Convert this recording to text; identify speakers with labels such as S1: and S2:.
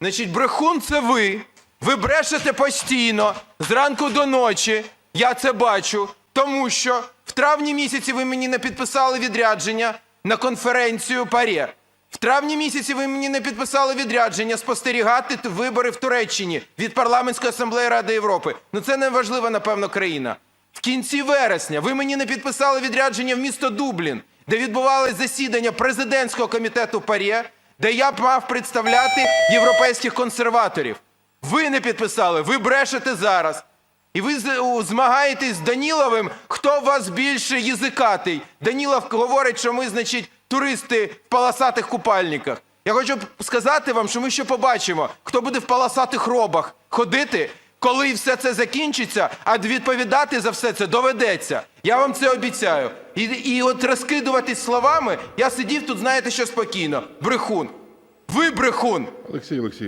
S1: Значить, брехун це ви. Ви брешете постійно, зранку до ночі. Я це бачу. Тому що в травні місяці ви мені не підписали відрядження на конференцію ПАРЄ. В травні місяці ви мені не підписали відрядження спостерігати вибори в Туреччині від парламентської асамблеї Ради Європи. Ну це не важлива, напевно, країна. В кінці вересня ви мені не підписали відрядження в місто Дублін, де відбувалось засідання президентського комітету ПАРЄ, де я мав представляти європейських консерваторів. Ви не підписали, ви брешете зараз. І ви змагаєтесь з Даніловим, хто вас більше язикатий. Данілов говорить, що ми, значить, туристи в полосатих купальниках. Я хочу сказати вам, що ми ще побачимо, хто буде в полосатих робах ходити, коли все це закінчиться, а відповідати за все це доведеться. Я вам це обіцяю. І, і от розкидуватись словами, я сидів тут, знаєте, що спокійно. Брехун. Ви брехун.
S2: Олексій Олексійович.